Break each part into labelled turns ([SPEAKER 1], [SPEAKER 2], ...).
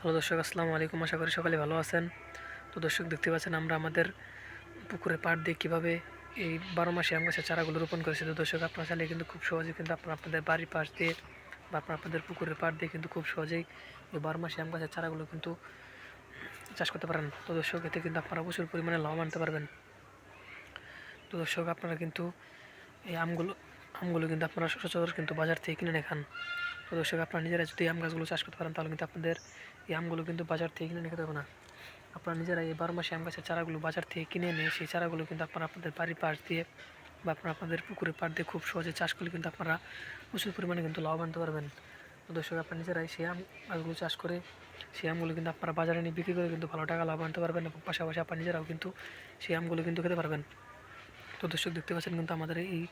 [SPEAKER 1] Hello দর্শক, আসসালামু আলাইকুম। আশা করি সকালে ভালো আছেন। তো দর্শক, দেখতে পাচ্ছেন আমরা আমাদের পুকুরে পাড় দিয়ে কীভাবে এই বারো মাসে আম গাছের চারাগুলো রোপণ করেছি। তো দর্শক, আপনারা চাইলে কিন্তু খুব সহজে কিন্তু আপনারা আপনাদের বাড়ির পাশ দিয়ে বা আপনারা আপনাদের পুকুরের পাড় দিয়ে কিন্তু খুব সহজেই এই বারো মাসে আম গাছের চারাগুলো কিন্তু চাষ করতে পারেন। তো দর্শক, এতে কিন্তু আপনারা প্রচুর পরিমাণে লাভ আনতে পারবেন। তো দর্শক, আপনারা কিন্তু এই আমগুলো আমগুলো কিন্তু আপনারা সচরাচর কিন্তু বাজার থেকে কিনে খান। তো দর্শক, আপনারা নিজেরা যদি আম গাছগুলো চাষ করতে পারেন, তাহলে কিন্তু আপনাদের এই আমগুলো কিন্তু বাজার থেকে কিনে নিয়ে খেতে হবে না। আপনারা নিজেরা এই বারো মাসে আম গাছের চারাগুলো বাজার থেকে কিনে নিয়ে সেই চারাগুলো কিন্তু আপনারা আপনাদের বাড়ির পাশ দিয়ে বা আপনারা আপনাদের পুকুরের পাড় দিয়ে খুব সহজে চাষ করলে কিন্তু আপনারা প্রচুর পরিমাণে কিন্তু লাভ আনতে পারবেন। দর্শক, আপনারা নিজেরাই সেই আম গাছগুলো চাষ করে, সেই আমগুলো কিন্তু আপনারা বাজারে নিয়ে বিক্রি করে কিন্তু ভালো টাকা লাভ আনতে পারবেন এবং পাশাপাশি আপনারা নিজেরাও কিন্তু সেই আমগুলো কিন্তু খেতে পারবেন। তো দর্শক, দেখতে পাচ্ছেন কিন্তু আমাদের এই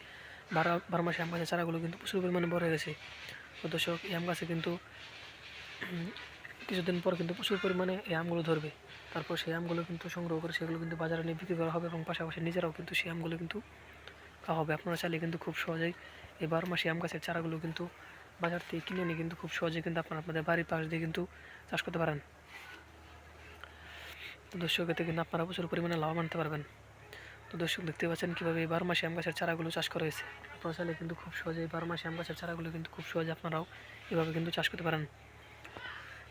[SPEAKER 1] বারো বারো মাসে আম গাছের চারাগুলো কিন্তু প্রচুর পরিমাণে বড় হয়ে গেছে। তো দর্শক, এই আম গাছে কিন্তু কিছুদিন পর কিন্তু প্রচুর পরিমাণে এই আমগুলো ধরবে। তারপর সেই আমগুলো কিন্তু সংগ্রহ করে সেগুলো কিন্তু বাজারে নিয়ে বিক্রি করা হবে এবং পাশাপাশি নিজেরাও কিন্তু সেই আমগুলো কিন্তু খাওয়া হবে। আপনারা চাইলে কিন্তু খুব সহজেই এই বারো মাসে আম গাছের চারাগুলো কিন্তু বাজার থেকে কিনে নিয়ে কিন্তু খুব সহজে কিন্তু আপনারা আপনাদের বাড়ির পাশ দিয়ে কিন্তু চাষ করতে পারেন। তো দর্শক, এতে কিন্তু আপনারা প্রচুর পরিমাণে লাভ আনতে পারবেন। তো দর্শক দেখতে পাচ্ছেন কীভাবে এই বারো মাসে আম গাছের চারাগুলো চাষ করা হয়েছে। আপনারা চাইলে কিন্তু খুব সহজে এই বারো মাসে আম গাছের চারাগুলো কিন্তু খুব সহজে আপনারাও এভাবে কিন্তু চাষ করতে পারেন।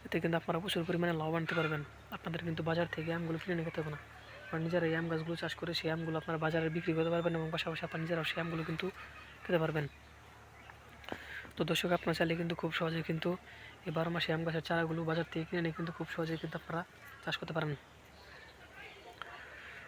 [SPEAKER 1] এতে কিন্তু আপনারা প্রচুর পরিমাণে লাভ আনতে পারবেন। আপনাদের কিন্তু বাজার থেকে আমগুলো কিনে নিয়ে খেতে হবে না। আপনারা নিজেরা এই আম গাছগুলো চাষ করে সেই আমগুলো আপনারা বাজারে বিক্রি করতে পারবেন এবং পাশাপাশি আপনারা নিজেরাও সেই আমগুলো কিন্তু খেতে পারবেন। তো দর্শক, আপনারা চাইলে কিন্তু খুব সহজে কিন্তু এই বারো মাসে আম গাছের চারাগুলো বাজার থেকে কিনে নিয়ে কিন্তু খুব সহজে কিন্তু আপনারা চাষ করতে পারেন।